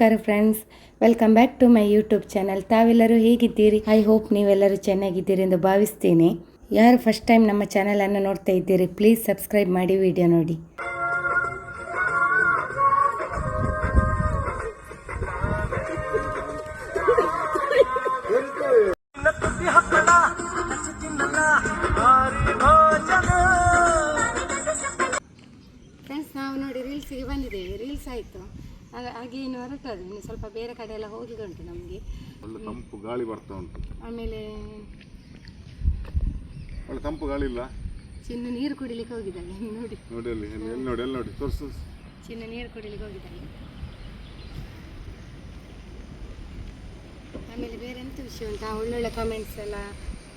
ನಮಸ್ಕಾರ friends welcome back to my YouTube channel ತಾವೆಲ್ಲರೂ ಹೇಗಿದ್ದೀರಿ? ಐ ಹೋಪ್ ನೀವೆಲ್ಲರೂ ಚೆನ್ನಾಗಿದ್ದೀರಿ ಎಂದು ಭಾವಿಸ್ತೀನಿ. ಯಾರು ಫಸ್ಟ್ ಟೈಮ್ ನಮ್ಮ ಚಾನಲನ್ನು ನೋಡ್ತಾ ಇದ್ದೀರಿ ಪ್ಲೀಸ್ ಸಬ್ಸ್ಕ್ರೈಬ್ ಮಾಡಿ ವಿಡಿಯೋ ನೋಡಿ. ಫ್ರೆಂಡ್ಸ್ ನಾವು ನೋಡಿ ರೀಲ್ಸಿಗೆ ಬಂದಿದ್ದೇವೆ. ರೀಲ್ಸ್ ಆಯಿತು. ಹಾಗೆ ಇನ್ನು ಹೊರಟದ್ದು. ಇನ್ನು ಸ್ವಲ್ಪ ಬೇರೆ ಕಡೆ ಎಲ್ಲ ಹೋಗಿದುಂಟು ನಮಗೆ. ಒಳ್ಳೆ ತಂಪು ಗಾಳಿ ಬರ್ತಾ ಉಂಟು. ಆಮೇಲೆ ಒಳ್ಳೆ ತಂಪು ಗಾಳಿ ಇಲ್ಲ? ಚಿನ್ನ ನೀರು ಕುಡಿಲಿಕ್ಕೆ ಹೋಗಿದ್ದಾಳೆ. ನೋಡಿ. ನೋಡಿ ಅಲ್ಲಿ ಎಲ್ಲಿ ಎಲ್ಲಿ ನೋಡಿ ಎಲ್ಲಿ ನೋಡಿ. ತೋರಿಸು. ಚಿನ್ನ ನೀರು ಕುಡಿಲಿಕ್ಕೆ ಹೋಗಿದ್ದಾಳೆ. ಆಮೇಲೆ ಬೇರೆ ಎಂತ ವಿಷಯ ಉಂಟಾ? ಒಳ್ಳೊಳ್ಳೆ ಕಾಮೆಂಟ್ಸ್ ಎಲ್ಲ.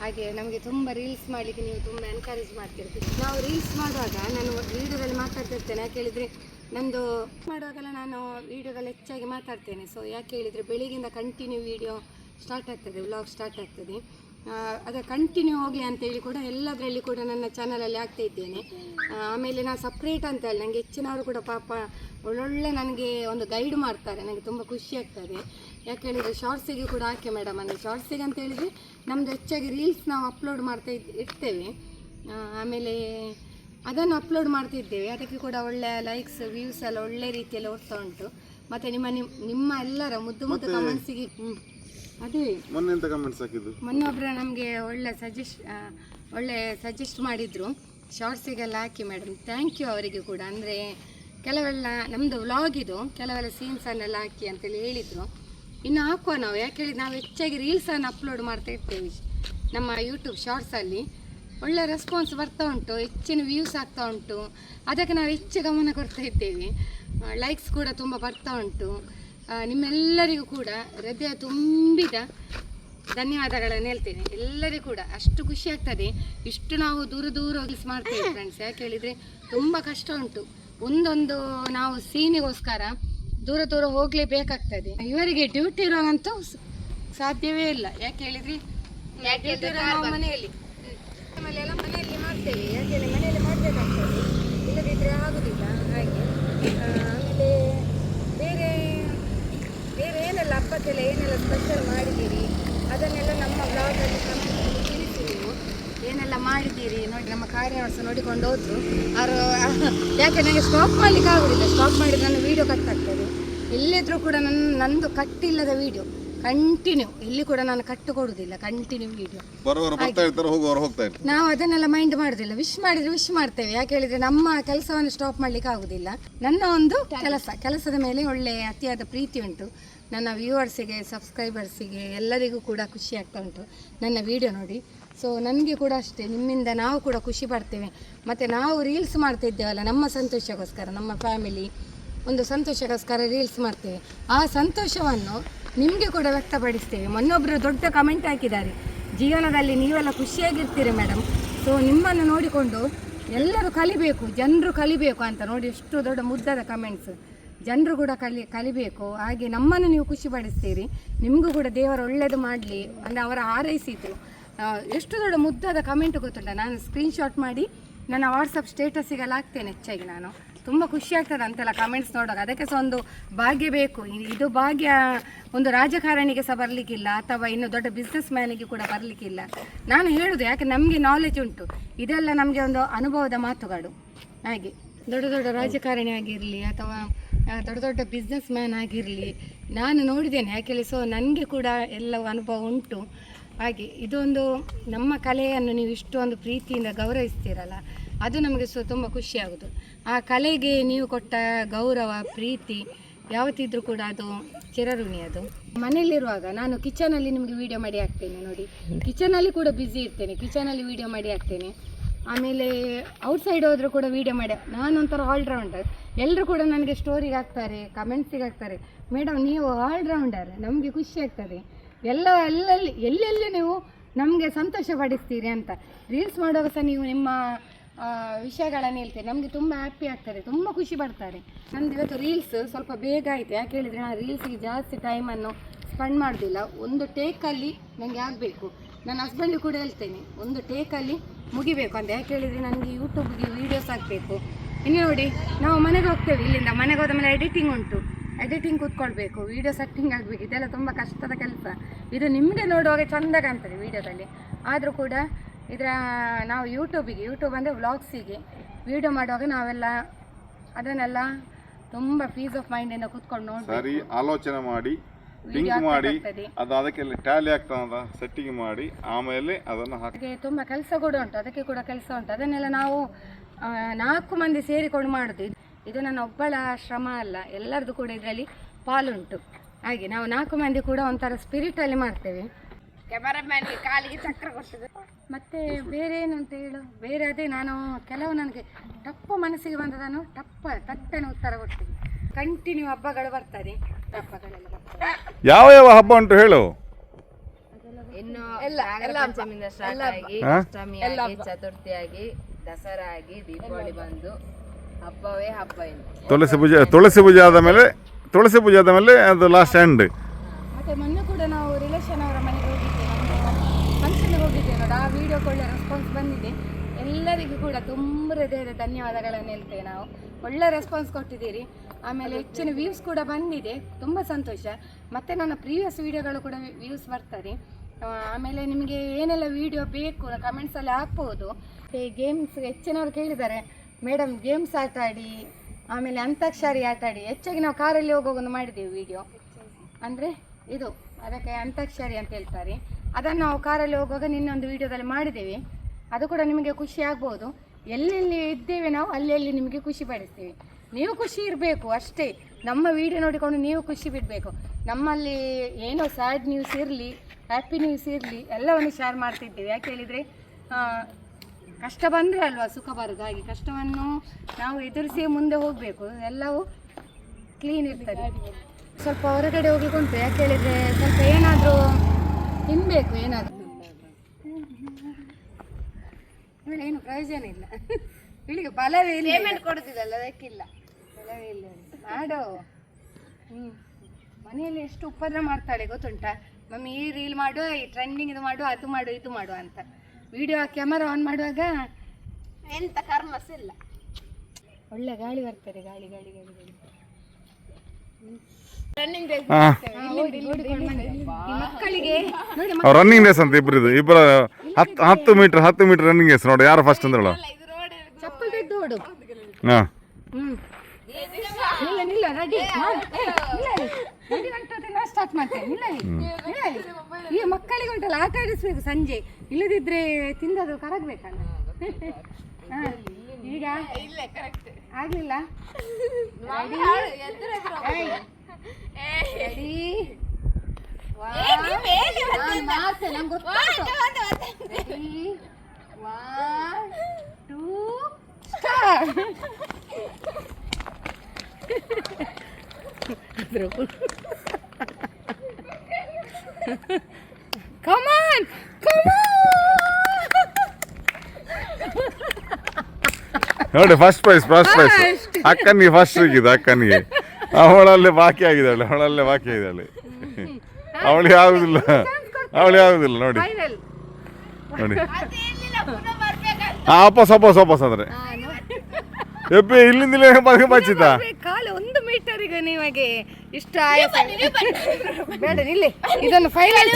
ಹಾಗೆ ನಮಗೆ ತುಂಬ ರೀಲ್ಸ್ ಮಾಡಲಿಕ್ಕೆ ನೀವು ತುಂಬ ಎನ್ಕರೇಜ್ ಮಾಡ್ತಿರ್ತೀವಿ ನಾವು ರೀಲ್ಸ್ ಮಾಡುವಾಗ ನಾನು ವೀಡಿಯೋದಲ್ಲಿ ಮಾತಾಡ್ತಿರ್ತೇನೆ. ಯಾಕೆ ಹೇಳಿದರೆ ನಂದು ಮಾಡುವಾಗೆಲ್ಲ ನಾನು ವೀಡಿಯೋಗಳು ಹೆಚ್ಚಾಗಿ ಮಾತಾಡ್ತೇನೆ. ಸೊ ಯಾಕೆ ಹೇಳಿದರೆ ಬೆಳಿಗ್ಗೆಯಿಂದ ಕಂಟಿನ್ಯೂ ವೀಡಿಯೋ ಸ್ಟಾರ್ಟ್ ಆಗ್ತದೆ ವ್ಲಾಗ್ ಸ್ಟಾರ್ಟ್ ಆಗ್ತದೆ. ಅದು ಕಂಟಿನ್ಯೂ ಹೋಗಲಿ ಅಂತೇಳಿ ಕೂಡ ಎಲ್ಲದರಲ್ಲಿ ಕೂಡ ನನ್ನ ಚಾನಲಲ್ಲಿ ಆಗ್ತಾ ಇದ್ದೇನೆ. ಆಮೇಲೆ ನಾನು ಸಪ್ರೇಟ್ ಅಂತ ಹೇಳಿ ನನಗೆ ಹೆಚ್ಚಿನವರು ಕೂಡ ಪಾಪ ಒಳ್ಳೊಳ್ಳೆ ನನಗೆ ಒಂದು ಗೈಡ್ ಮಾಡ್ತಾರೆ ನನಗೆ ತುಂಬ ಖುಷಿ ಆಗ್ತದೆ. ಯಾಕೆ ಹೇಳಿದರೆ ಶಾರ್ಟ್ಸಿಗೆ ಕೂಡ ಹಾಕಿ ಮೇಡಮ್ ಅಂದರೆ ಶಾರ್ಟ್ಸಿಗೆ ಅಂತ ಹೇಳಿದರೆ ನಮ್ಮದು ಹೆಚ್ಚಾಗಿ ರೀಲ್ಸ್ ನಾವು ಅಪ್ಲೋಡ್ ಮಾಡ್ತಾ ಇರ್ತೇವೆ. ಆಮೇಲೆ ಅದನ್ನು ಅಪ್ಲೋಡ್ ಮಾಡ್ತಿದ್ದೇವೆ. ಅದಕ್ಕೆ ಕೂಡ ಒಳ್ಳೆ ಲೈಕ್ಸ್ ವ್ಯೂಸ್ ಎಲ್ಲ ಒಳ್ಳೆ ರೀತಿಯಲ್ಲಿ ಓಡ್ತಾ ಉಂಟು. ಮತ್ತೆ ನಿಮ್ಮ ನಿಮ್- ನಿಮ್ಮ ಎಲ್ಲರ ಮುದ್ದು ಮುದ್ದು ಕಮೆಂಟ್ಸಿಗೆ ಅದೇ. ಮೊನ್ನೆ ಎಂತ ಕಮೆಂಟ್ಸ್ ಹಾಕಿದ್ದು? ಮೊನ್ನೆ ಒಬ್ಬರು ನಮಗೆ ಒಳ್ಳೆ ಸಜೆಸ್ಟ್ ಒಳ್ಳೆ ಸಜೆಸ್ಟ್ ಮಾಡಿದರು. ಶಾರ್ಟ್ಸಿಗೆಲ್ಲ ಹಾಕಿ ಮೇಡಮ್ ಥ್ಯಾಂಕ್ ಯು ಅವರಿಗೆ ಕೂಡ. ಅಂದರೆ ಕೆಲವೆಲ್ಲ ನಮ್ಮದು ವ್ಲಾಗ್ ಇದು ಕೆಲವೆಲ್ಲ ಸೀನ್ಸನ್ನೆಲ್ಲ ಹಾಕಿ ಅಂತೇಳಿ ಹೇಳಿದರು. ಇನ್ನು ಹಾಕುವ ನಾವು. ಯಾಕೆ ನಾವು ಹೆಚ್ಚಾಗಿ ರೀಲ್ಸನ್ನು ಅಪ್ಲೋಡ್ ಮಾಡ್ತಾ ಇರ್ತೇವೆ. ನಮ್ಮ ಯೂಟ್ಯೂಬ್ ಶಾರ್ಟ್ಸಲ್ಲಿ ಒಳ್ಳೆ ರೆಸ್ಪಾನ್ಸ್ ಬರ್ತಾ ಉಂಟು ಹೆಚ್ಚಿನ ವ್ಯೂಸ್ ಆಗ್ತಾ ಉಂಟು. ಅದಕ್ಕೆ ನಾವು ಹೆಚ್ಚು ಗಮನ ಕೊಡ್ತಾ ಇದ್ದೇವೆ. ಲೈಕ್ಸ್ ಕೂಡ ತುಂಬ ಬರ್ತಾ ಉಂಟು. ನಿಮ್ಮೆಲ್ಲರಿಗೂ ಕೂಡ ಹೃದಯ ತುಂಬಿದ ಧನ್ಯವಾದಗಳನ್ನು ಹೇಳ್ತೇನೆ. ಎಲ್ಲರಿಗೂ ಕೂಡ ಅಷ್ಟು ಖುಷಿ ಆಗ್ತದೆ. ಇಷ್ಟು ನಾವು ದೂರ ದೂರ ಹೋಗಿಸ್ ಮಾಡ್ತೇವೆ ಫ್ರೆಂಡ್ಸ್ ಯಾಕೆ ಹೇಳಿದರೆ ತುಂಬ ಕಷ್ಟ ಉಂಟು. ಒಂದೊಂದು ನಾವು ಸೀನಿಗೋಸ್ಕರ ದೂರ ದೂರ ಹೋಗಲೇಬೇಕಾಗ್ತದೆ. ಇವರಿಗೆ ಡ್ಯೂಟಿ ಇರುವಾಗಂತೂ ಸಾಧ್ಯವೇ ಇಲ್ಲ. ಯಾಕೆ ಹೇಳಿದ್ರಿ ಮನೆಯಲ್ಲಿ. ಆಮೇಲೆ ಎಲ್ಲ ಮನೆಯಲ್ಲಿ ಮಾಡ್ತೇವೆ. ಯಾಕೆ ಹೇಳಿ ಮನೆಯಲ್ಲಿ ಮಾಡಬೇಕಾಗ್ತದೆ. ಇಲ್ಲದಿದ್ದರೆ ಆಗೋದಿಲ್ಲ. ಹಾಗೆ. ಆಮೇಲೆ ಬೇರೆ ಬೇರೆ ಏನೆಲ್ಲ ಹಬ್ಬಕ್ಕೆಲ್ಲ ಏನೆಲ್ಲ ಸ್ಪೆಷಲ್ ಮಾಡಿದ್ದೀರಿ? ಅದನ್ನೆಲ್ಲ ನಮ್ಮ ಬ್ಲಾಗಲ್ಲಿ ಕಮೆಂಟ್ ತಿಳಿಸಿ ನೀವು ಏನೆಲ್ಲ ಮಾಡಿದ್ದೀರಿ? ನೋಡಿ, ನಮ್ಮ ಕಾರ್ಯವಾಸ ನೋಡಿಕೊಂಡು ಹೋದ್ರು. ಅವರು ಯಾಕೆ ನನಗೆ ಸ್ಟಾಪ್ ಮಾಡ್ಲಿಕ್ಕೆ ಆಗೋದಿಲ್ಲ. ಸ್ಟಾಪ್ ಮಾಡಿದ್ರೆ ನನ್ನ ವೀಡಿಯೋ ಕಟ್ ಆಗ್ತದೆ. ಎಲ್ಲಿದ್ರೂ ಕೂಡ ನನ್ನ, ನಂದು ಕಟ್ಟಿಲ್ಲದ ವೀಡಿಯೋ ಕಂಟಿನ್ಯೂ ಇಲ್ಲಿ ಕೂಡ ನಾನು ಕಟ್ಟು ಕೊಡುದಿಲ್ಲ ಕಂಟಿನ್ಯೂ ವಿಡಿಯೋ ಬರೋರು ಬರ್ತಾ ಇರ್ತಾರೆ ಹೋಗುವವರು ಹೋಗ್ತಾ ಇರ್ತಾರೆ. ನಾವು ಅದನ್ನೆಲ್ಲ ಮೈಂಡ್ ಮಾಡುದಿಲ್ಲ. ವಿಶ್ ಮಾಡಿದ್ರೆ ವಿಶ್ ಮಾಡ್ತೇವೆ. ಯಾಕೆ ಹೇಳಿದ್ರೆ ನಮ್ಮ ಕೆಲಸವನ್ನು ಸ್ಟಾಪ್ ಮಾಡ್ಲಿಕ್ಕೆ ಆಗುದಿಲ್ಲ. ನನ್ನ ಒಂದು ಕೆಲಸ ಕೆಲಸದ ಮೇಲೆ ಒಳ್ಳೆ ಅತಿಯಾದ ಪ್ರೀತಿ ಉಂಟು. ನನ್ನ ವ್ಯೂವರ್ಸಿಗೆ ಸಬ್ಸ್ಕ್ರೈಬರ್ಸಿಗೆ ಎಲ್ಲರಿಗೂ ಕೂಡ ಖುಷಿ ಆಗ್ತಾ ಉಂಟು. ನನ್ನ ವಿಡಿಯೋ ನೋಡಿ. ಸೊ ನನಗೆ ಕೂಡ ಅಷ್ಟೇ. ನಿಮ್ಮಿಂದ ನಾವು ಕೂಡ ಖುಷಿ ಪಡ್ತೇವೆ. ಮತ್ತು ನಾವು ರೀಲ್ಸ್ ಮಾಡ್ತಾ ಇದ್ದೇವಲ್ಲ ನಮ್ಮ ಸಂತೋಷಕ್ಕೋಸ್ಕರ ನಮ್ಮ ಫ್ಯಾಮಿಲಿ ಒಂದು ಸಂತೋಷಕ್ಕೋಸ್ಕರ ರೀಲ್ಸ್ ಮಾಡ್ತೇವೆ. ಆ ಸಂತೋಷವನ್ನು ನಿಮಗೆ ಕೂಡ ವ್ಯಕ್ತಪಡಿಸ್ತೇವೆ. ಮೊನ್ನೊಬ್ಬರು ದೊಡ್ಡ ಕಮೆಂಟ್ ಹಾಕಿದ್ದಾರೆ. ಜೀವನದಲ್ಲಿ ನೀವೆಲ್ಲ ಖುಷಿಯಾಗಿರ್ತೀರಿ ಮೇಡಮ್ ಸೊ ನಿಮ್ಮನ್ನು ನೋಡಿಕೊಂಡು ಎಲ್ಲರೂ ಕಲಿಬೇಕು, ಜನರು ಕಲಿಬೇಕು ಅಂತ ನೋಡಿ ಎಷ್ಟು ದೊಡ್ಡ ಮುದ್ದದ ಕಮೆಂಟ್ಸ್ ಜನರು ಕೂಡ ಕಲಿ, ಕಲಿಬೇಕು. ಹಾಗೆ ನಮ್ಮನ್ನು ನೀವು ಖುಷಿಪಡಿಸ್ತೀರಿ. ನಿಮಗೂ ಕೂಡ ದೇವರು ಒಳ್ಳೆಯದು ಮಾಡಲಿ ಅಂದರೆ ಅವರ ಹಾರೈಸಿತು ಎಷ್ಟು ದೊಡ್ಡ ಮುದ್ದಾದ ಕಮೆಂಟ್ ಗೊತ್ತುಂಟ? ನಾನು ಸ್ಕ್ರೀನ್ಶಾಟ್ ಮಾಡಿ ನನ್ನ ವಾಟ್ಸಪ್ ಸ್ಟೇಟಸ್ಸಿಗೆಲ್ಲ ಹಾಕ್ತೇನೆ. ಹೆಚ್ಚಾಗಿ ನಾನು. ತುಂಬ ಖುಷಿ ಆಗ್ತದೆ ಅಂತೆಲ್ಲ ಕಮೆಂಟ್ಸ್ ನೋಡುವಾಗ. ಅದಕ್ಕೆ ಸಹ ಒಂದು ಭಾಗ್ಯ ಬೇಕು. ಇದು ಭಾಗ್ಯ ಒಂದು ರಾಜಕಾರಣಿಗೆ ಸಹ ಬರಲಿಕ್ಕಿಲ್ಲ, ಅಥವಾ ಇನ್ನು ದೊಡ್ಡ ಬಿಸ್ನೆಸ್ ಮ್ಯಾನಿಗೆ ಕೂಡ ಬರಲಿಕ್ಕಿಲ್ಲ. ನಾನು ಹೇಳುದು, ಯಾಕೆ ನಮಗೆ ನಾಲೆಜ್ ಉಂಟು. ಇದೆಲ್ಲ ನಮಗೆ ಒಂದು ಅನುಭವದ ಮಾತುಗಳು ಹಾಗೆ. ದೊಡ್ಡ ದೊಡ್ಡ ರಾಜಕಾರಣಿ ಆಗಿರಲಿ, ಅಥವಾ ದೊಡ್ಡ ದೊಡ್ಡ ಬಿಸ್ನೆಸ್ ಮ್ಯಾನ್ ಆಗಿರಲಿ, ನಾನು ನೋಡಿದ್ದೇನೆ. ಯಾಕೆಲ್ಲ ಸೊ, ನನಗೆ ಕೂಡ ಎಲ್ಲ ಅನುಭವ ಉಂಟು. ಹಾಗೆ, ಇದೊಂದು ನಮ್ಮ ಕಲೆಯನ್ನು ನೀವು ಇಷ್ಟೊಂದು ಪ್ರೀತಿಯಿಂದ ಗೌರವಿಸ್ತೀರಲ್ಲ. ಅದು ನಮಗೆ ಸೊ ತುಂಬ ಖುಷಿಯಾಗೋದು ಆ ಕಲೆಗೆ ನೀವು ಕೊಟ್ಟ ಗೌರವ, ಪ್ರೀತಿ ಯಾವತ್ತಿದ್ರೂ ಕೂಡ ಅದು ಚಿರಋಣಿ ಅದು. ಮನೆಯಲ್ಲಿರುವಾಗ ನಾನು ಕಿಚನಲ್ಲಿ ನಿಮಗೆ ವಿಡಿಯೋ ಮಾಡಿ ಹಾಕ್ತೇನೆ ನೋಡಿ. ಕಿಚನಲ್ಲಿ ಕೂಡ ಬ್ಯುಸಿ ಇರ್ತೇನೆ. ಕಿಚನಲ್ಲಿ ವಿಡಿಯೋ ಮಾಡಿ ಹಾಕ್ತೇನೆ. ಆಮೇಲೆ ಔಟ್ಸೈಡ್ ಹೋದರೂ ಕೂಡ ವಿಡಿಯೋ ಮಾಡಿ ನಾನೊಂಥರ ಆಲ್ರೌಂಡರ್ ಎಲ್ಲರೂ ಕೂಡ ನನಗೆ ಸ್ಟೋರಿಗೆ ಹಾಕ್ತಾರೆ ಕಮೆಂಟ್ಸಿಗೆ ಹಾಕ್ತಾರೆ. ಮೇಡಮ್ ನೀವು ಆಲ್ರೌಂಡರ್ ನಮಗೆ ಖುಷಿ ಆಗ್ತದೆ. ಎಲ್ಲ, ಎಲ್ಲೆಲ್ಲಿ ಎಲ್ಲೆಲ್ಲಿ ನೀವು ನಮಗೆ ಸಂತೋಷ ಪಡಿಸ್ತೀರಿ ಅಂತ. ರೀಲ್ಸ್ ಮಾಡುವಾಗ ಸಹ ನೀವು ನಿಮ್ಮ ವಿಷಯಗಳನ್ನು ಹೇಳ್ತೇನೆ. ನಮಗೆ ತುಂಬ ಹ್ಯಾಪಿ ಆಗ್ತದೆ ತುಂಬ ಖುಷಿ ಪಡ್ತಾರೆ. ನಮ್ದು ಇವತ್ತು ರೀಲ್ಸ್ ಸ್ವಲ್ಪ ಬೇಗ ಆಯಿತು. ಯಾಕೆ ಹೇಳಿದರೆ, ನಾನು ರೀಲ್ಸಿಗೆ ಜಾಸ್ತಿ ಟೈಮನ್ನು ಸ್ಪೆಂಡ್ ಮಾಡೋದಿಲ್ಲ. ಒಂದು ಟೇಕಲ್ಲಿ ನನಗೆ ಆಗಬೇಕು. ನನ್ನ ಹಸ್ಬೆಂಡಿಗೆ ಕೂಡ ಹೇಳ್ತೇನೆ, ಒಂದು ಟೇಕಲ್ಲಿ ಮುಗಿಬೇಕು ಅಂತ. ಯಾಕೆ ಹೇಳಿದರೆ, ನನಗೆ ಯೂಟ್ಯೂಬ್ಗೆ ವೀಡಿಯೋಸ್ ಹಾಕಬೇಕು. ಇನ್ನು ನೋಡಿ, ನಾವು ಮನೆಗೆ ಹೋಗ್ತೇವೆ. ಇಲ್ಲಿಂದ ಮನೆಗೆ ಹೋದ ಮೇಲೆ ಎಡಿಟಿಂಗ್ ಉಂಟು. ಎಡಿಟಿಂಗ್ ಕೂತ್ಕೊಳ್ಬೇಕು. ವೀಡಿಯೋ ಸೆಟ್ಟಿಂಗ್ ಆಗಬೇಕು. ಇದೆಲ್ಲ ತುಂಬ ಕಷ್ಟದ ಕೆಲಸ. ಇದು ನಿಮಗೆ ನೋಡುವಾಗ ಚಂದ ಕಾಣ್ತದೆ ವಿಡಿಯೋದಲ್ಲಿ ಆದರೂ ಕೂಡ ಇದರ ನಾವು ಯೂಟ್ಯೂಬಿಗೆ ಯೂಟ್ಯೂಬ್ ಅಂದರೆ ವ್ಲಾಗ್ಸಿಗೆ ವಿಡಿಯೋ ಮಾಡುವಾಗ ನಾವೆಲ್ಲ ಅದನ್ನೆಲ್ಲ ತುಂಬ ಪೀಸ್ ಆಫ್ ಮೈಂಡಿಂದ ಕೂತ್ಕೊಂಡು ನೋಡಿ ಸರಿ ಆಲೋಚನೆ ಮಾಡಿ ಮಾಡಿ. ಅದು ಅದಕ್ಕೆಲ್ಲ ಟ್ಯಾಲಿ ಆಗ್ತದ ಸೆಟ್ಟಿಂಗ್ ಮಾಡಿ ಆಮೇಲೆ ಅದನ್ನು ಹಾಕಿ ಹಾಗೆ ತುಂಬ ಕೆಲಸ ಕೂಡ ಉಂಟು ಅದಕ್ಕೆ ಕೂಡ ಕೆಲಸ ಉಂಟು. ಅದನ್ನೆಲ್ಲ ನಾವು ಆ, ನಾಲ್ಕು ಮಂದಿ ಸೇರಿಕೊಂಡು ಮಾಡುದು ಇದು- ಇದು ನನ್ನ ಒಬ್ಬಳ ಶ್ರಮ ಅಲ್ಲ ಎಲ್ಲರದ್ದು ಕೂಡ ಇದರಲ್ಲಿ ಪಾಲುಂಟು. ಹಾಗೆ ನಾವು ನಾಲ್ಕು ಮಂದಿ ಕೂಡ ಒಂಥರ ಸ್ಪಿರಿಟಲ್ಲಿ ಮಾಡ್ತೇವೆ. ಕ್ಯಾಮರಾಮ್ಯಾನ್ಗೆ ಕಾಲಿಗೆ ಚಕ್ರ ಕೊಡ್ತದೆ. ಮತ್ತೆ ಬೇರೆ ಏನು ಅಂತ ಹೇಳು? ಬೇರೆ ಅದೇ ನಾನು ಕೆಲವು ನನಗೆ ಟಪ್ಪ ಮನಸ್ಸಿಗೆ ಬಂದದನ್ನು ಟಪ್ಪ ತಟ್ಟನೆ ಉತ್ತರ ಕೊಡ್ತೀನಿ. ಕಂಟಿನ್ಯೂ ಹಬ್ಬಗಳು ಬರ್ತದೆ. ಹಬ್ಬಗಳೆಲ್ಲ ಬರ್ತದೆ. ಯಾವ ಯಾವ ಹಬ್ಬ ಉಂಟು ಹೇಳು? ಇನ್ನು ನಾಗರ ಪಂಚಮಿಯಿಂದ ಸ್ಟಾರ್ಟ್ ಆಗಿ ಹಾ? ಅಷ್ಟಮಿ ಆಗಿ ಚತುರ್ಥಿ ಆಗಿ ದಸರಾ ಆಗಿ ದೀಪಾವಳಿ ಬಂದು ಹಬ್ಬವೇ ಹಬ್ಬ ಇನ್ನು. ತುಳಸಿ ಪೂಜೆ ತುಳಸಿ ಪೂಜೆ ಆದ ಮೇಲೆ ತುಳಸಿ ಪೂಜೆ ಆದ ಮೇಲೆ ಅದು ಲಾಸ್ಟ್ ಎಂಡ್ ಮತ್ತೆ ಮೊನ್ನೆ ಕೂಡ ನಾವು ರಿಲೇಶನ್ ಅವರ ಮನೆಗೆ ಹೋಗಿದ್ದೇವೆ ಫಂಕ್ಷನ್ಗೆ ಹೋಗಿದ್ದೇವೆ ನೋಡಿ ಆ ವಿಡಿಯೋಗೆ ಒಳ್ಳೆ ರೆಸ್ಪಾನ್ಸ್ ಬಂದಿದೆ. ಎಲ್ಲರಿಗೂ ಕೂಡ ತುಂಬ ಹೃದಯದ ಧನ್ಯವಾದಗಳನ್ನು ಹೇಳ್ತೇವೆ ನಾವು. ಒಳ್ಳೆ ರೆಸ್ಪಾನ್ಸ್ ಕೊಟ್ಟಿದ್ದೀರಿ. ಆಮೇಲೆ ಹೆಚ್ಚಿನ ವ್ಯೂಸ್ ಕೂಡ ಬಂದಿದೆ. ತುಂಬ ಸಂತೋಷ. ಮತ್ತು ನನ್ನ ಪ್ರೀವಿಯಸ್ ವಿಡಿಯೋಗಳು ಕೂಡ ವ್ಯೂಸ್ ಬರ್ತದೆ. ಆಮೇಲೆ ನಿಮಗೆ ಏನೆಲ್ಲ ವೀಡಿಯೋ ಬೇಕು ಕಮೆಂಟ್ಸಲ್ಲಿ ಹಾಕ್ಬೋದು. ಗೇಮ್ಸ್ ಹೆಚ್ಚಿನವ್ರು ಕೇಳಿದ್ದಾರೆ. ಮೇಡಮ್ ಗೇಮ್ಸ್ ಆಟ ಆಡಿ, ಆಮೇಲೆ ಅಂತಾಕ್ಷರಿ ಆಟ ಆಡಿ, ಹೆಚ್ಚಾಗಿ ನಾವು ಕಾರಲ್ಲಿ ಹೋಗುವಾಗ ಒಂದು ಮಾಡಿದ್ದೇವೆ ವಿಡಿಯೋ ಅಂದರೆ ಇದು, ಅದಕ್ಕೆ ಅಂತಾಕ್ಷರಿ ಅಂತ ಹೇಳ್ತಾರೆ. ಅದನ್ನು ನಾವು ಕಾರಲ್ಲಿ ಹೋಗುವಾಗ ನಿನ್ನೊಂದು ವಿಡಿಯೋದಲ್ಲಿ ಮಾಡಿದ್ದೇವೆ. ಅದು ಕೂಡ ನಿಮಗೆ ಖುಷಿ ಆಗ್ಬೋದು. ಎಲ್ಲೆಲ್ಲಿ ಇದ್ದೇವೆ ನಾವು, ಅಲ್ಲೆಲ್ಲಿ ನಿಮಗೆ ಖುಷಿ ಪಡಿಸ್ತೇವೆ. ನೀವು ಖುಷಿ ಇರಬೇಕು ಅಷ್ಟೇ. ನಮ್ಮ ವಿಡಿಯೋ ನೋಡಿಕೊಂಡು ನೀವು ಖುಷಿ ಬಿಡಬೇಕು. ನಮ್ಮಲ್ಲಿ ಏನೋ ಸ್ಯಾಡ್ ನ್ಯೂಸ್ ಇರಲಿ ಹ್ಯಾಪಿ ನ್ಯೂಸ್ ಇರಲಿ, ಎಲ್ಲವನ್ನು ಶೇರ್ ಮಾಡ್ತಿದ್ದೇವೆ. ಯಾಕೆ ಹೇಳಿದರೆ ಕಷ್ಟ ಬಂದರೆ ಅಲ್ವಾ ಸುಖ ಬರೋದು. ಹಾಗೆ ಕಷ್ಟವನ್ನು ನಾವು ಎದುರಿಸಿ ಮುಂದೆ ಹೋಗಬೇಕು. ಎಲ್ಲವೂ ಕ್ಲೀನ್ ಇರ್ತದೆ. ಸ್ವಲ್ಪ ಹೊರಗಡೆ ಹೋಗ್ಲಿಕ್ಕೆ ಉಂಟು ಯಾಕೆ ಹೇಳಿದರೆ, ಸ್ವಲ್ಪ ಏನಾದರೂ ತಿನ್ಬೇಕು ಏನಾದರೂ. ಏನು ಪ್ರಯೋಜನ ಇಲ್ಲ. ಇವಳಿಗೆ ಫಲವೇ ಇಲ್ಲ. ಪೇಮೆಂಟ್ ಕೊಡ್ತಿದ್ದಲ್ಲ ಅದಕ್ಕಿಲ್ಲ. ಫಲವೇ ಇಲ್ಲ. ಮಾಡು. ಹ್ಞೂ ಮನೆಯಲ್ಲಿ ಎಷ್ಟು ಉಪದ್ರ ಮಾಡ್ತಾಳೆ ಗೊತ್ತುಂಟಾ? ಮಮ್ಮಿ ಈ ರೀಲ್ ಮಾಡು ಈ ಟ್ರೆಂಡಿಂಗ್ ಇದು ಮಾಡು ಅದು ಮಾಡು ಇದು ಮಾಡು ಅಂತ. ವಿಡಿಯೋ ಕ್ಯಾಮರಾ ಆನ್ ಮಾಡುವಾಗ ಎಂತ ಕರ್ಮಸ್ ಇಲ್ಲ. ಒಳ್ಳೆ ಗಾಳಿ ಬರ್ತಾರೆ ಗಾಳಿ ಗಾಳಿ ಗಾಳಿ ಗಾಳಿ. ರನ್ನಿಂಗ್ ರೇಸ್ ಅಂತ ಇಬ್ಬರು ಇಬ್ಬರ ಹತ್ತು ಹತ್ತು ಮೀಟರ್ ಹತ್ತು ಮೀಟರ್ ರನ್ನಿಂಗ್ ರೇಸ್ ನೋಡಿ. ಯಾರು ಫಸ್ಟ್ ತೆಗೆದು ಓಡು. ಹಾಂ. ಸ್ಟಾರ್ಟ್ ಮಾಡ್ತೇನೆ. ಈ ಮಕ್ಕಳಿಗೆ ಉಂಟಲ್ಲ ಆಟ ಆಡಿಸ್ಬೇಕು ಸಂಜೆ. ಇಲ್ಲದಿದ್ರೆ ತಿಂದದು ಕರಗ್ಬೇಕಲ್ಲ. ಹಾ, ಈಗ? ಆಗ್ಲಿಲ್ಲ? Ready one two start Come on! Come on! ನೋಡಿ ಫಸ್ಟ್ ಪ್ರೈಸ್ ಫಸ್ಟ್ ಪ್ರೈಸ್ ಅಕ್ಕನಿಗೆ ಫಸ್ಟ್ ಸಿಕ್ಕಿದ್ದು ಅಕ್ಕನಿಗೆ. ಅವಳಲ್ಲೇ ಬಾಕಿ ಆಗಿದ್ದಾಳೆ ಅವಳಲ್ಲೇ ಬಾಕಿ ಆಗಿದ್ದಾಳೆ ಅವಳಿಗೆ ಆಗುದಿಲ್ಲ ಅವಳಿಗೆ ಆಗುದಿಲ್ಲ ನೋಡಿ. ನೋಡಿ. ಹಾ ವಾಪಸ್ ವಾಪಸ್ ವಾಪಸ್ ಅಂದ್ರೆ ಎಪ್ಪಿ ಇಲ್ಲಿಂದಲೇ ಬಗ್ಗೆ ಬಚ್ಚಿತ ಕಾಲು ಒಂದು ಮೀಟರಿಗೆ ನಿಮಗೆ. ಇಷ್ಟ ಬೇಡ ನಿಲ್ಲಿ. ಇದನ್ನು ಫೈನಲ್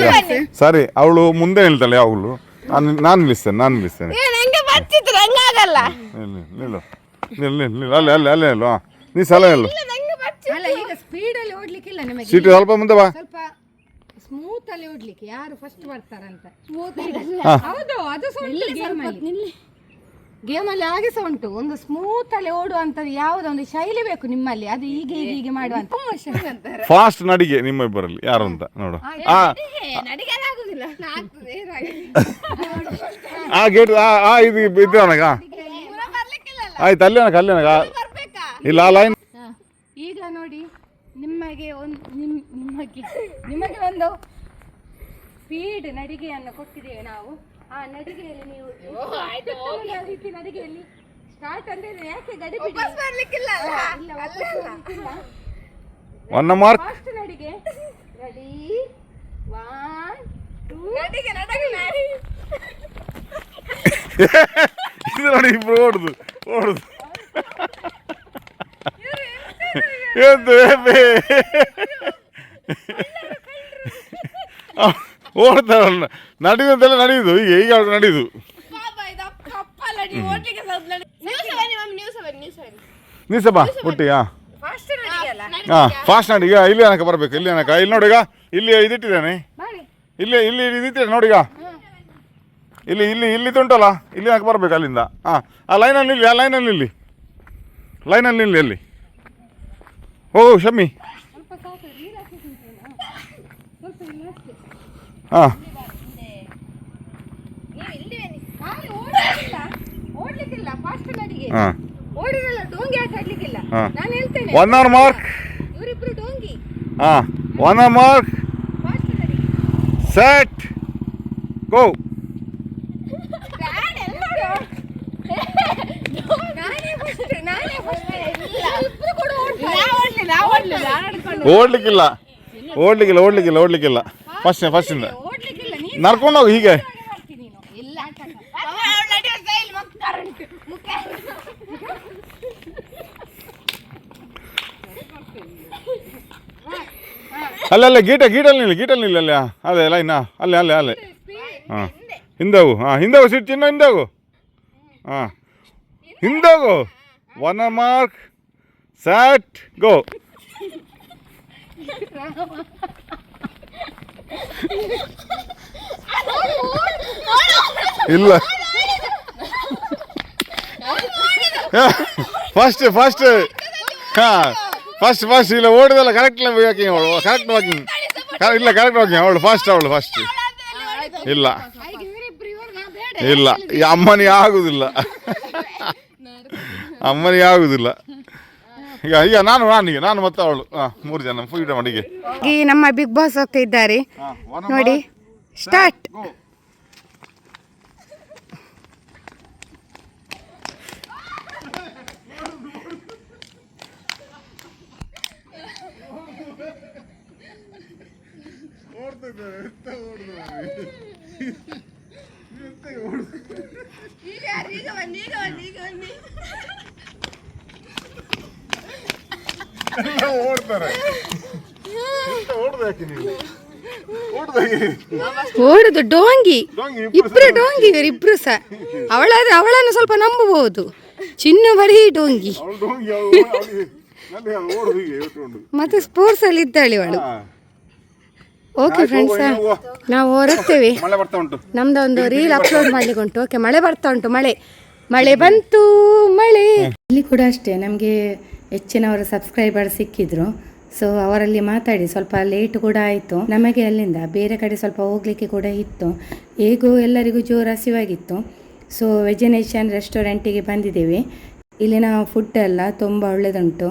ಸರಿ ಅವಳು ಮುಂದೆ ಹೇಳ್ತಾಳೆ ಅವಳು ನಾನು ನಾನು ನಿಲ್ಲಿಸ್ತೇನೆ ನಾನು ನಿಲ್ಲಿಸ್ತೇನೆ. ನಂಗೆ ಬರ್ತಿದ್ರು ಹಂಗಾಗಲ್ಲ. ನಿಲ್ಲು ನಿಲ್ಲು. ನಿಲ್ಲು ನಿಲ್ಲು ನಿಲ್ಲು. ಅಲ್ಲೇ ಅಲ್ಲೇ ಅಲ್ಲೇ ಅಲ್ವಾ ನೀ ಸಲ ನಿಲ್ಲು. ಸ್ಪೀಡಲ್ಲಿ ಓಡ್ಲಿಕ್ಕಿಲ್ಲ ನಿಮಗೆ. ಸೀಟು ಸ್ವಲ್ಪ ಮುಂದೆ ಬಾ. ಸ್ವಲ್ಪ ಸ್ಮೂತ್ ಅಲ್ಲಿ ಓಡ್ಲಿಕ್ಕೆ ಯಾರು ಫಸ್ಟ್ ಬರ್ತಾರಂತ. ಹೌದು ಅದು ಸಹ ಉಂಟು game ಅಲ್ಲಿ ಗೇಮ್ ಅಲ್ಲಿ ಹಾಗೆ ಸಹ ಉಂಟು. ಒಂದು ಸ್ಮೂತ್ ಅಲ್ಲಿ ಓಡುವಂತ ಯಾವುದೋ ಒಂದು ಶೈಲಿ ಬೇಕು ನಿಮ್ಮಲ್ಲಿ. ಅದು ಹೀಗೆ ಹೀಗೆ ಹೀಗೆ ಮಾಡುವಂತ ಫಾಸ್ಟ್ ನಡಿಗೆ ನಿಮ್ಮ ಇಬ್ಬರಲ್ಲಿ ಯಾರು ಅಂತ ನೋಡು ಆ ಆ. ಗೇಟ್ ಆ ಆ ಇದು ಇದು ನನಗ ಆಯ್ತು ಅಲ್ಲಿ ನನಗ ಇಲ್ಲ ಆ ಲೈನ್ ಈಗ ನೋಡಿ. ನಿಮಗೆ ಒಂದು ನಿಮ್ ನಿಮಗೆ ನಿಮಗೆ ಒಂದು ಸ್ಪೀಡ್ ನಡಿಗೆಯನ್ನು ಕೊಟ್ಟಿದ್ದೇವೆ ನಾವು. ಆ ನಡಿಗೆಯಲ್ಲಿ ನೀವು ರೀತಿ ನಡಿಗೆಯಲ್ಲಿ ಸ್ಟಾರ್ಟ್ ಅಂದ್ರೆ ಯಾಕೆ ಗಡಿ ಬರ್ಲಿಕ್ಕಿಲ್ಲ ಇಲ್ಲ ವಾಪಸ್ ಬರ್ಲಿಕ್ಕಿಲ್ಲ. ಒನ್ ಮಾರ್ಕ್ ಫಾಸ್ಟ್ ನಡಿಗೆ. ರೆಡಿ ಒನ್ ಟೂ ನಡಿಗೆ ನಡಿಗೆ ಇದು ನೋಡಿ ಇಬ್ರು ಓಡುದು ಓಡುದು. ಏಪೆ? ಓಡ್ತಾರಲ್ಲ ನಡೆಯುವಂತೆಲ್ಲ ನಡೆಯುದು. ಈಗ ಈಗ ಅವ್ರು ನಡೆಯುದು. ಒಟ್ಟಿಗೆ ಹಾಂ ಫಾಸ್ಟ್ ನೋಡಿ, ಈಗ ಇಲ್ಲಿ ಅನಕ ಬರಬೇಕು, ಇಲ್ಲಿ ಅನಕ ಇಲ್ಲಿ ನೋಡಿಗ ಇಲ್ಲಿ ಇದಿಟ್ಟಿದ್ದಾನೆ. ಇಲ್ಲಿ ಇಲ್ಲಿ ಇದಿಟ್ಟಿದ್ದಾನೆ ನೋಡಿಗ ಇಲ್ಲಿ ಇಲ್ಲಿ ಇಲ್ಲಿ ಉಂಟಲ್ಲ ಇಲ್ಲಿ ಅನಕ ಬರಬೇಕು ಅಲ್ಲಿಂದ. ಹಾಂ ಆ ಲೈನಲ್ಲಿ ಇಲ್ಲಿ ಆ ಲೈನಲ್ಲಿ ಇಲ್ಲಿ ಲೈನಲ್ಲಿ ಇಲ್ಲಿ ಅಲ್ಲಿ. ಹೋಗು ಶಮ್ಮಿ. ಹಾಂ. ಹೇಳ್ತೇನೆ ಒನ್ ಅವರ್ ಮಾರ್ಕ್ ಹಾಂ. On your mark set go ನಾನೇ ಫಸ್ಟ್ ನಾನೇ ಫಸ್ಟ್ ಇಬ್ರು ಕೂಡ ಓಡ್ಲಿಕ್ಕಿಲ್ಲ. ಓಡ್ಲಿಕ್ಕಿಲ್ಲ ಓಡ್ಲಿಕ್ಕಿಲ್ಲ ಓಡ್ಲಿಕ್ಕಿಲ್ಲ. ಫಸ್ಟ್ ಫಸ್ಟಿಂದ ನಡ್ಕೊಂಡು ಹೋಗು. ಹೀಗೆ ಅಲ್ಲಲ್ಲ ಗೀಟ, ಗೀಟಲ್ಲಿ ನಿಲ್ಲ ಗೀಟಲ್ಲಿ ನಿಲ್ಲ ಅಲ್ಲೇ. ಅದೇ ಲೈನ್ ಅಲ್ಲೇ ಅಲ್ಲೇ ಅಲ್ಲೇ. ಹಾಂ. ಹೋಗು ಹಾಂ ಹಿಂದೆ ಹೋಗು ಸಿಟ್ಟು ಇನ್ನೂ ಹೋಗು ಹಾಂ. ಹಿಂದೆ ಹೋಗು ಒನ್ ಮಾರ್ಕ್ ಸ್ಯಾಟ್ ಗೋ ಇಲ್ಲ ಫಸ್ಟ್ ಫಸ್ಟ್ ಹಾಂ ಫಸ್ಟ್ ಫಸ್ಟ್ ಇಲ್ಲ ಓಡಿದಲ್ಲ ಕರೆಕ್ಟ್ ವಾಕಿಂಗ್ ಅವಳು ಕರೆಕ್ಟ್ ವಾಕಿಂಗ್ ಇಲ್ಲ ಕರೆಕ್ಟ್ ವಾಕಿಂಗ್ ಅವಳು ಫಸ್ಟ್ ಅವಳು ಫಸ್ಟ್ ಇಲ್ಲ ಈಗ ಇವರಿಬ್ರು ಇವರು ನಾ ಬೇಡ ಇಲ್ಲ ಈ ಅಮ್ಮನಿಗೆ ಆಗುದಿಲ್ಲ ಅಮ್ಮನಿಗೆ ಆಗುದಿಲ್ಲ ಈಗ ಈಗ ನಾನು ಈಗ ನಾನು ಮತ್ತೆ ಅವಳು. ಹಾಂ ಮೂರು ಜನ ಫುಲ್ ಮಡಿಗೆ ಈ ನಮ್ಮ ಬಿಗ್ ಬಾಸ್ ಹೋಗ್ತಾ ಇದ್ದಾರೆ. ನೋಡಿ ಸ್ಟಾರ್ಟ್ ಓಡ್ತಾರೆ. ಓಡ್ದಾಕಿ ನೀವು? ಓಡುದು ಡೋಂಗಿ. ಡೋಂಗಿ ಇಬ್ರು ಡೋಂಗಿ ಇವರಿಬ್ರು ಸಹ. ಅವಳಾದ್ರೆ ಅವಳನ್ನು ಸ್ವಲ್ಪ ನಂಬಬಹುದು. ಚಿನ್ನು ಬರೀ ಡೋಂಗಿ. ಮತ್ತೆ ಸ್ಪೋರ್ಟ್ಸ್ ಅಲ್ಲಿ ಇದ್ದಾಳೆ ಇವಳು. Okay friends. ನಾವು ಹೊರಡ್ತೇವೆ. ಮಳೆ ಬರ್ತಾ ಉಂಟು. ನಮ್ದು ಒಂದು ರೀಲ್ ಅಪ್ಲೋಡ್ ಮಾಡ್ಲಿಕ್ಕೆ ಉಂಟು ಓಕೆ ಮಳೆ ಬರ್ತಾ ಉಂಟು ಮಳೆ. ಮಳೆ ಬಂತು ಮಳೆ. ಇಲ್ಲಿ ಕೂಡ ಅಷ್ಟೇ ನಮಗೆ ಹೆಚ್ಚಿನವರ ಸಬ್ಸ್ಕ್ರೈಬರ್ ಸಿಕ್ಕಿದ್ರು. ಸೊ ಅವರಲ್ಲಿ ಮಾತಾಡಿ, ಸ್ವಲ್ಪ ಲೇಟ್ ಕೂಡ ಆಯಿತು. ನಮಗೆ ಅಲ್ಲಿಂದ ಬೇರೆ ಕಡೆ ಸ್ವಲ್ಪ ಹೋಗಲಿಕ್ಕೆ ಕೂಡ ಇತ್ತು. ಹೇಗೂ ಎಲ್ಲರಿಗೂ ಜೋರು ಹಸಿವಾಗಿತ್ತು. ಸೊ ವೆಜಿನೇಷನ್ ರೆಸ್ಟೋರೆಂಟಿಗೆ ಬಂದಿದ್ದೇವೆ. ಇಲ್ಲಿನ ಫುಡ್ ಎಲ್ಲ ತುಂಬ ಒಳ್ಳೆಯದುಂಟು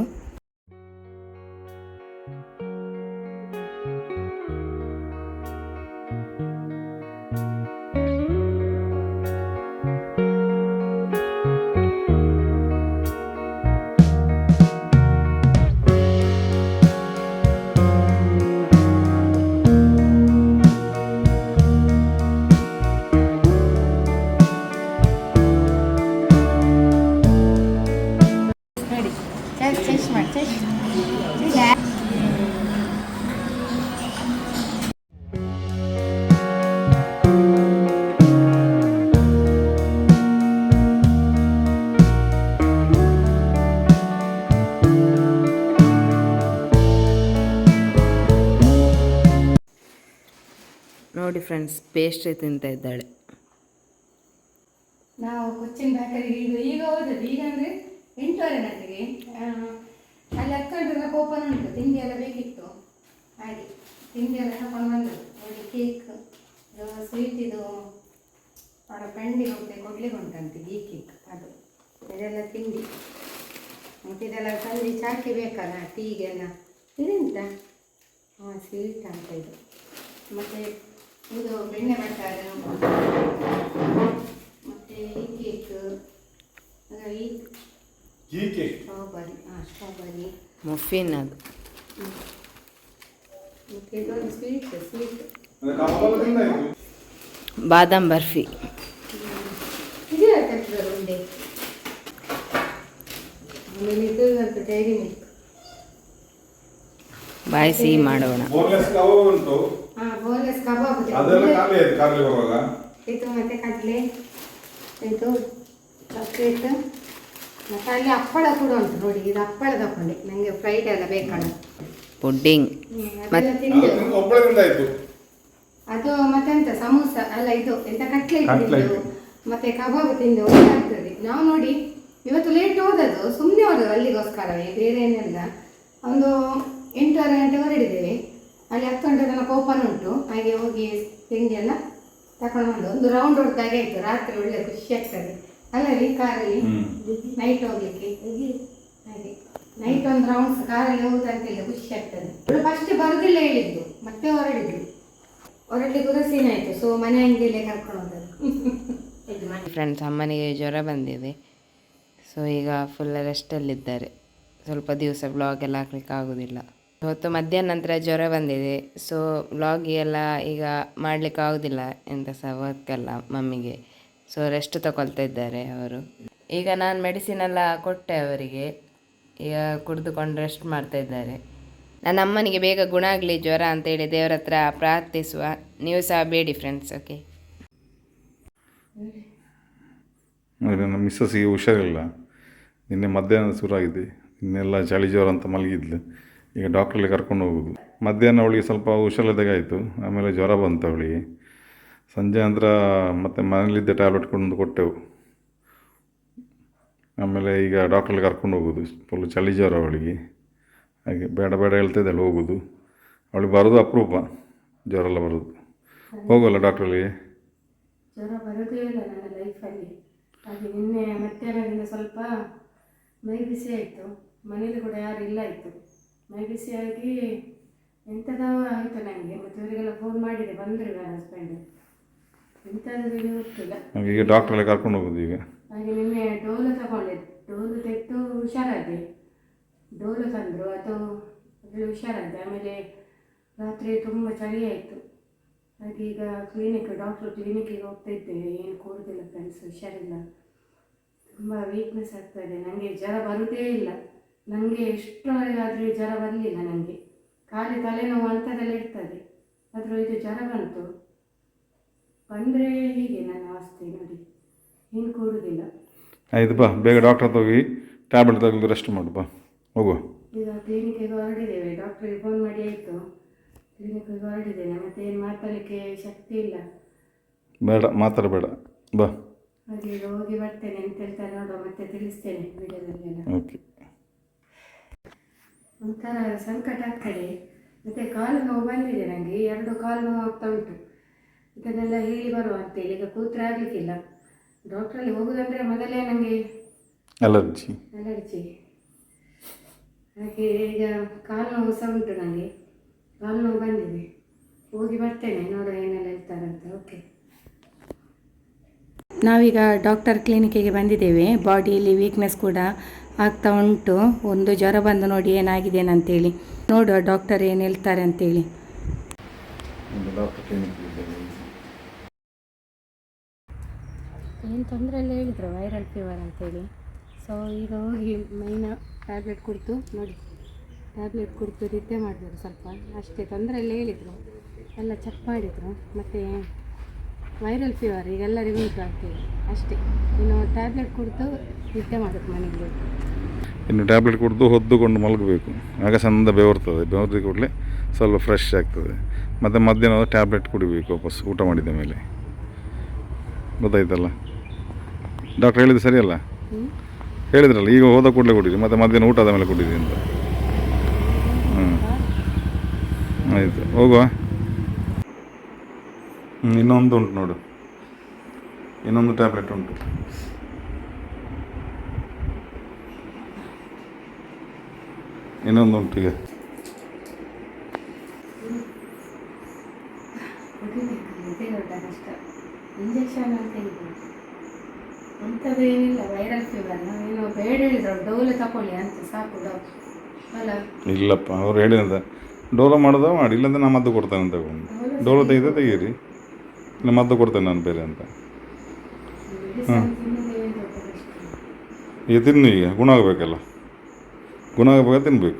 ಫ್ರೆಂಡ್ಸ್ ಪೇಸ್ಟ್ರಿ ತಿಂತ ಇದ್ದಾಳೆ. ನಾವು ಕೊಚ್ಚಿನ ಬೇಕರಿಗೆ ಈಗ ಈಗ ಹೋದದ್ದು ಈಗ ಅಂದರೆ ಎಂಟೂವರೆ ಗಂಟೆಗೆ ಅಲ್ಲಿ ಹತ್ತು ಗಂಟೆ ಓಪನ್ ಉಂಟು. ತಿಂಡಿ ಎಲ್ಲ ಬೇಕಿತ್ತು. ಹಾಗೆ ತಿಂಡಿ ಎಲ್ಲ ತಗೊಂಡು ಬಂದರು ನೋಡಿ ಕೇಕ್ ಇದು ಸ್ವೀಟ್ ಇದು ಅವರ ಫ್ರೆಂಡಿಗೆ ಹೋಗ್ತೇವೆ ಕೊಡ್ಲಿಕ್ಕೆ ಉಂಟಂತೆ ಈ ಕೇಕ್ ಅದು. ಇದೆಲ್ಲ ತಿಂಡಿ. ಮತ್ತೆ ಇದೆಲ್ಲ ತಂದು ಚಾಕಿ ಬೇಕಲ್ಲ, ಟೀಗೆಲ್ಲ. ಇದೆಂತ? ಹಾಂ ಸ್ವೀಟ್ ಅಂತ ಇದು. ಮತ್ತು ಇದು ಬೆಣ್ಣೆ ಬಟ್ಟಾರ ಮತ್ತೆ ಈ ಕೇಕ್ ಈ ಹೀಗೆ ಸ್ಟ್ರಾಬರಿ ಹಾಂ ಸ್ಟ್ರಾಬರಿ ಮುಫಿನ್ ಅದು. ಮತ್ತು ಇದೊಂದು ಸ್ವೀಟ್ ಸ್ವೀಟ್ ಬಾದಾಮ್ ಬರ್ಫಿ. ಇದೆ ತಟ್ಟದ ಉಂಡೆ? ಆಮೇಲೆ ಇದು ಒಂದು ಡೈರಿ ಮಿಲ್ಕ್ ಬಾಯಿ ಸಿಹಿ ಮಾಡೋಣ. ಬೋನ್ಲೆಸ್ ಕಬಾಬ್ ಉಂಟು. ಹಾ ಬೋನ್ಲೆಸ್ ಕಬಾಬ್ ಇದೆ. ಅದೆಲ್ಲ ಖಾಲಿ ಆಯ್ತು ಖಾಲಿ ಬರುವಾಗ? ಇದು ಮತ್ತೆ ಕಡಲೆ ಇದು ಚಾಕ್ಲೇಟ್ ಮತ್ತೆ ಅಲ್ಲಿ ಹಪ್ಪಳ ಕೂಡ ಉಂಟು ನೋಡಿ ಇದು ಹಪ್ಪಳ ತಕೊಂಡೆ ನನಗೆ ಫ್ರೈಡ್ ಎಲ್ಲ ಬೇಕಲ್ಲ. ಪುಡ್ಡಿಂಗ್ ಅದು ಮತ್ತೆಂತ ಸಮೋಸ ಅಲ್ಲ ಇದು ಎಂತ ಕಟ್ಲೆಟ್. ತಿಂದು ಮತ್ತೆ ಕಬಾಬ್ ತಿಂದು ಒಳ್ಳೆ ನಾವು ನೋಡಿ ಇವತ್ತು ಲೇಟ್ ಹೋದದ್ದು ಸುಮ್ಮನೆ ಹೋದದ್ದು ಅಲ್ಲಿಗೋಸ್ಕರವೇ ಬೇರೆ ಏನಿಲ್ಲ. ಒಂದು ಎಂಟೂವರೆ ಗಂಟೆ ಹೊರಡಿದ್ದೇವೆ. ಅಲ್ಲಿ ಹತ್ತು ಗಂಟೆ ತನಕ ಓಪನ್ ಉಂಟು. ಹಾಗೆ ಹೋಗಿ ತಿಂಡಿ ಎಲ್ಲ ತಕೊಂಡು ಬಂದು ಒಂದು ರೌಂಡ್ ಹೊಡೆದಾಗೆ ಆಯಿತು. ರಾತ್ರಿ ಒಳ್ಳೆ ಖುಷಿ ಆಗ್ತದೆ. ಅಲ್ಲ ರೀ ಕಾರಲ್ಲಿ ನೈಟ್ ಹೋಗ್ಲಿಕ್ಕೆ? ಹಾಗೆ. ನೈಟ್ ಒಂದು ರೌಂಡ್ಸ್ ಕಾರಲ್ಲಿ ಹೋಗುದಂತಿಲ್ಲ ಖುಷಿ ಆಗ್ತದೆ. ಫಸ್ಟ್ ಬರುದಿಲ್ಲ ಹೇಳಿದ್ದು. ಮತ್ತೆ ಹೊರಡಿದ್ದು ಹೊರಡ್ಲಿಕ್ಕೆ ಕೂಡ ಸೀನ್ ಆಯ್ತು. ಸೊ ಮನೆ ಅಂಗಡಿಯಲ್ಲೇ ಕರ್ಕೊಂಡು ಹೋದದ್ದು. ಫ್ರೆಂಡ್ಸ್ ಅಮ್ಮನಿಗೆ ಜ್ವರ ಬಂದಿದೆ. ಸೊ ಈಗ ಫುಲ್ ರೆಸ್ಟಲ್ಲಿದ್ದಾರೆ ಸ್ವಲ್ಪ ದಿವಸ ಬ್ಲಾಗ್ ಎಲ್ಲ ಹಾಕ್ಲಿಕ್ಕೆ ಆಗೋದಿಲ್ಲ. ಹೊತ್ತು ಮಧ್ಯಾಹ್ನ ನಂತರ ಜ್ವರ ಬಂದಿದೆ. ಸೊ ವ್ಲಾಗ್ ಎಲ್ಲ ಈಗ ಮಾಡಲಿಕ್ಕೆ ಆಗೋದಿಲ್ಲ ಎಂತ ಸಹ ವರ್ಕ್ ಎಲ್ಲ ಮಮ್ಮಿಗೆ. ಸೊ ರೆಸ್ಟ್ ತಗೊಳ್ತಾ ಇದ್ದಾರೆ ಅವರು. ಈಗ ನಾನು ಮೆಡಿಸಿನ್ ಎಲ್ಲ ಕೊಟ್ಟೆ ಅವರಿಗೆ. ಈಗ ಕುಡಿದುಕೊಂಡು ರೆಸ್ಟ್ ಮಾಡ್ತಾ ಇದ್ದಾರೆ. ನನ್ನ ಅಮ್ಮನಿಗೆ ಬೇಗ ಗುಣ ಆಗಲಿ, ಜ್ವರ ಅಂತೇಳಿ ದೇವರ ಹತ್ರ ಪ್ರಾರ್ಥಿಸುವ. ನೀವು ಸಹ ಬೇಡಿ ಫ್ರೆಂಡ್ಸ್ ಓಕೆ ನಮ್ಮ ಮಿಸ್ಸಸ್ಸಿಗೆ ಹುಷಾರಿಲ್ಲ. ನಿನ್ನೆ ಮಧ್ಯಾಹ್ನ ಶುರುವಾಗಿದೆ ನಿನ್ನೆಲ್ಲ ಚಳಿ ಜ್ವರ ಅಂತ ಮಲಗಿದ್ಲು. ಈಗ ಡಾಕ್ಟ್ರಲ್ಲಿ ಕರ್ಕೊಂಡು ಹೋಗೋದು. ಮಧ್ಯಾಹ್ನ ಅವಳಿಗೆ ಸ್ವಲ್ಪ ಹುಷಾರಿಲ್ಲದಾಗ ಆಯಿತು ಆಮೇಲೆ ಜ್ವರ ಬಂತು ಅವಳಿಗೆ. ಸಂಜೆ ನಂತರ ಮತ್ತೆ ಮನೇಲಿದ್ದ ಟ್ಯಾಬ್ಲೆಟ್ ಕೊಂಡು ಕೊಟ್ಟೆವು. ಆಮೇಲೆ ಈಗ ಡಾಕ್ಟ್ರಲ್ಲಿ ಕರ್ಕೊಂಡು ಹೋಗೋದು ಫುಲ್ ಚಳಿ ಜ್ವರ ಅವಳಿಗೆ. ಹಾಗೆ ಬೇಡ ಬೇಡ ಹೇಳ್ತಿದ್ದಾಳೆ ಹೋಗೋದು. ಅವಳಿಗೆ ಬರೋದು ಅಪರೂಪ, ಜ್ವರ ಎಲ್ಲ ಬರೋದು. ಹೋಗೋಲ್ಲ ಡಾಕ್ಟ್ರಲ್ಲಿ ಜ್ವರ ಬರೋದೇ ಇಲ್ಲ ನನ್ನ ಲೈಫಲ್ಲಿ ಹಾಗೆ ನಿನ್ನೆ ಸ್ವಲ್ಪ ಮೈ ಬಿಸಿ ಆಯಿತು. ಮನೇಲಿ ಕೂಡ ಯಾರು ಇಲ್ಲ ಆಯಿತು ಮೈ ಬಿಸಿ ಆಗಿ ಎಂಥದೋ ಆಯಿತು ನನಗೆ ಮತ್ತು ಇವರಿಗೆಲ್ಲ ಫೋನ್ ಮಾಡಿದೆ ಬಂದರು ನನ್ನ ಹಸ್ಬೆಂಡ್ ಎಂಥದ್ದು ಗೊತ್ತಿಲ್ಲ. ಈಗ ಡಾಕ್ಟ್ರೆಲ್ಲ ಕರ್ಕೊಂಡು ಹೋಗೋದು ಈಗ. ಹಾಗೆ ನಿನ್ನೆ ಡೋಲು ತಗೊಂಡೆ. ಡೋಲು ತೆಗೆದು ಹುಷಾರಾದೆ. ಡೋಲು ತಂದರು ಅದು ಅದರಲ್ಲಿ ಹುಷಾರಾದೆ. ಆಮೇಲೆ ರಾತ್ರಿ ತುಂಬ ಚಳಿ ಆಯಿತು. ಹಾಗೆ ಈಗ ಕ್ಲಿನಿಕ್ ಡಾಕ್ಟ್ರು ಕ್ಲಿನಿಕ್ಕಿಗೆ ಹೋಗ್ತಾ ಇದ್ದೇವೆ. ಏನು ಕೂಡುದಿಲ್ಲ ಫ್ರೆಂಡ್ಸ್ ಹುಷಾರಿಲ್ಲ. ತುಂಬ ವೀಕ್ನೆಸ್ ಇದೆ. ನನಗೆ ಜ್ವರ ಬರುವುದೇ ಇಲ್ಲ. ನನಗೆ ಎಷ್ಟರವರೆಗಾದರೂ ಜ್ವರ ಬರಲಿಲ್ಲ ನನಗೆ ಖಾಲಿ ತಲೆನೋವು ಅಂಥದ್ದೆಲ್ಲ ಇರ್ತದೆ. ಆದರೂ ಇದು ಜ್ವರ ಬಂತು. ಬಂದರೆ ಹೀಗೆ ನನ್ನ ಅವಸ್ಥೆ ನೋಡಿ. ಏನು ಕೂಡುದಿಲ್ಲ ಆಯ್ತು ಬಾ ಬೇಗ ಡಾಕ್ಟರ್ ತೋಗಿ ಹೋಗಿ ಟ್ಯಾಬ್ಲೆಟ್ ತಗೊಂಡು ರೆಸ್ಟ್ ಮಾಡು ಬಾ. ಹೋಗುವ. ಈಗ ಕ್ಲಿನಿಕ್ಕಿಗೆ ಹೊರಡಿದ್ದೇವೆ ಡಾಕ್ಟ್ರಿಗೆ ಫೋನ್ ಮಾಡಿ ಆಯಿತು. ಕ್ಲಿನಿಕ್ಕಿಗೆ ಹೊರಡಿದ್ದೇನೆ ಮತ್ತೆ ಏನು ಮಾತಾಡಲಿಕ್ಕೆ ಶಕ್ತಿ ಇಲ್ಲ. ಬೇಡ ಮಾತಾಡಬೇಡ. ಬಾ. ಹಾಗೆ ಹೋಗಿ ಬರ್ತೇನೆ. ಎಂತ ಹೇಳ್ತಾರೆ ನೋಡುವ ಮತ್ತೆ ತಿಳಿಸ್ತೇನೆ. ವಿಡಿಯೋದಲ್ಲಿ ಓಕೆ ಒಂಥರ ಸಂಕಟ ಆಗ್ತದೆ. ಮತ್ತೆ ಕಾಲು ನೋವು ಬಂದಿದೆ ನನಗೆ ಎರಡು ಕಾಲು ನೋವು ಆಗ್ತಾ ಉಂಟು. ಇದನ್ನೆಲ್ಲ ಹೇಳಿ ಬರುವ ಅಂತೇಳಿ ಈಗ ಕೂತ್ರೆ ಆಗಲಿಕ್ಕಿಲ್ಲ. ಡಾಕ್ಟ್ರಲ್ಲಿ ಹೋಗುದಂದ್ರೆ ಮೊದಲೇ ನನಗೆ ಅಲರ್ಜಿ ಅಲರ್ಜಿ ಹಾಗೆ ಈಗ ಕಾಲು ನೋವು ಸಹ ಉಂಟು ನನಗೆ ಕಾಲು ನೋವು ಬಂದಿದೆ. ಹೋಗಿ ಬರ್ತೇನೆ ನೋಡುವ ಏನೆಲ್ಲ ಹೇಳ್ತಾರಂತ ಓಕೆ ನಾವೀಗ ಡಾಕ್ಟರ್ ಕ್ಲಿನಿಕ್ಕಿಗೆ ಬಂದಿದ್ದೇವೆ. ಬಾಡಿಯಲ್ಲಿ ವೀಕ್ನೆಸ್ ಕೂಡ ಆಗ್ತಾ ಉಂಟು. ಒಂದು ಜ್ವರ ಬಂದು ನೋಡಿ ಏನಾಗಿದೆ ಅಂತೇಳಿ ನೋಡುವ ಡಾಕ್ಟರ್ ಏನು ಹೇಳ್ತಾರೆ ಅಂತೇಳಿ. ಏನು ತೊಂದರೆ ಎಲ್ಲ ಹೇಳಿದರು? ವೈರಲ್ ಫೀವರ್ ಅಂತೇಳಿ. ಸೊ ಈಗ ಹೋಗಿ ಮೈನ ಟ್ಯಾಬ್ಲೆಟ್ ಕುಡಿತು ನೋಡಿ. ಟ್ಯಾಬ್ಲೆಟ್ ಕುಡಿತು ನಿದ್ದೆ ಮಾಡಬೇಕು ಸ್ವಲ್ಪ. ಅಷ್ಟೇ ತೊಂದರೆ ಎಲ್ಲ ಹೇಳಿದರು. ಎಲ್ಲ ಚೆಕ್ ಮಾಡಿದರು. ಮತ್ತು ವೈರಲ್ ಫೀವರ್ ಈಗ ಎಲ್ಲರಿಗೂ ಉಂಟು ಅಂತೇಳಿ. ಅಷ್ಟೇ. ಇನ್ನು ಟ್ಯಾಬ್ಲೆಟ್ ಕುಡಿದು ನಿದ್ದೆ ಮನೆಯಲ್ಲಿ. ಇನ್ನು ಟ್ಯಾಬ್ಲೆಟ್ ಕುಡಿದು ಹೊದ್ದುಕೊಂಡು ಮಲಗಬೇಕು. ಆಗ ಚಂದ ಬೆವರ್ತದೆ ಬೆವರಿದ ಕೂಡಲೇ ಸ್ವಲ್ಪ ಫ್ರೆಶ್ ಆಗ್ತದೆ. ಮತ್ತು ಮಧ್ಯಾಹ್ನ ಟ್ಯಾಬ್ಲೆಟ್ ಕುಡಿಬೇಕು ವಾಪಸ್ ಊಟ ಮಾಡಿದ ಮೇಲೆ. ಗೊತ್ತಾಯ್ತಲ್ಲ? ಡಾಕ್ಟ್ರ್ ಹೇಳಿದ್ದು ಸರಿಯಲ್ಲ? ಹೇಳಿದ್ರಲ್ಲ ಈಗ ಹೋದ ಕೂಡಲೇ ಕುಡೀರಿ ಮತ್ತು ಮಧ್ಯಾಹ್ನ ಊಟದ ಮೇಲೆ ಕುಡೀರಿ ಅಂತ. ಹ್ಞೂ ಆಯಿತು ಹೋಗುವ. ಹ್ಞೂ ಇನ್ನೊಂದು ಉಂಟು ನೋಡು. ಇನ್ನೊಂದು ಟ್ಯಾಬ್ಲೆಟ್ ಉಂಟು. ಇನ್ನೊಂದು ಉಂಟು ಈಗ ಕುಡಿಬೇಕಲ್ಲ ಇದೇ ಇಂಜೆಕ್ಷನ್ ಅಂತ ಹೇಳಿದ್ರು ಅಂಥದ್ದು ವೈರಲ್ ಫೀವರ್ ನಾವೇನೋ ಬೇಡ ಹೇಳಿದ್ರು ಡೋಲೆ ತಗೊಳ್ಳಿ ಅಂತ ಸಾಕು ಡಾಕ್ಟರ್ ಅಲ್ಲ ಇಲ್ಲಪ್ಪ, ಅವ್ರು ಹೇಳಿದ ಡೋಲೋ ಮಾಡೋದ ಮಾಡಿ, ಇಲ್ಲಂದ್ರೆ ನಾನು ಮದ್ದು ಕೊಡ್ತೇನೆ ಅಂತ ಡೋಲೋ ತೆಗೆದ, ತೆಗೀರಿ. ಇಲ್ಲ, ಮದ್ದು ಕೊಡ್ತೇನೆ ನಾನು ಬೇರೆ ಅಂತ. ಹಾಂ ಈಗ ಈಗ, ಗುಣ ಆಗಬೇಕಲ್ಲ. ಗುಣ ಆಗಬೇಕು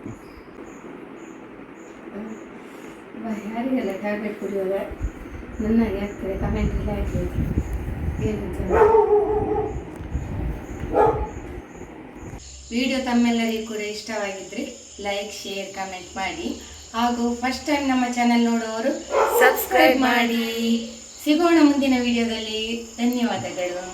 ಟ್ಯಾಬ್ಲೆಟ್ ಆಗ್ತದೆ ಕಮೆಂಟಲ್ಲಿ ಏನು ವಿಡಿಯೋ ತಮ್ಮೆಲ್ಲರಿಗೂ ಕೂಡ ಇಷ್ಟವಾಗಿದ್ರೆ ಲೈಕ್ ಶೇರ್ ಕಮೆಂಟ್ ಮಾಡಿ. ಹಾಗೂ ಫಸ್ಟ್ ಟೈಮ್ ನಮ್ಮ ಚಾನೆಲ್ ನೋಡುವವರು ಸಬ್ಸ್ಕ್ರೈಬ್ ಮಾಡಿ. ಸಿಗೋಣ ಮುಂದಿನ ವಿಡಿಯೋದಲ್ಲಿ. ಧನ್ಯವಾದಗಳು.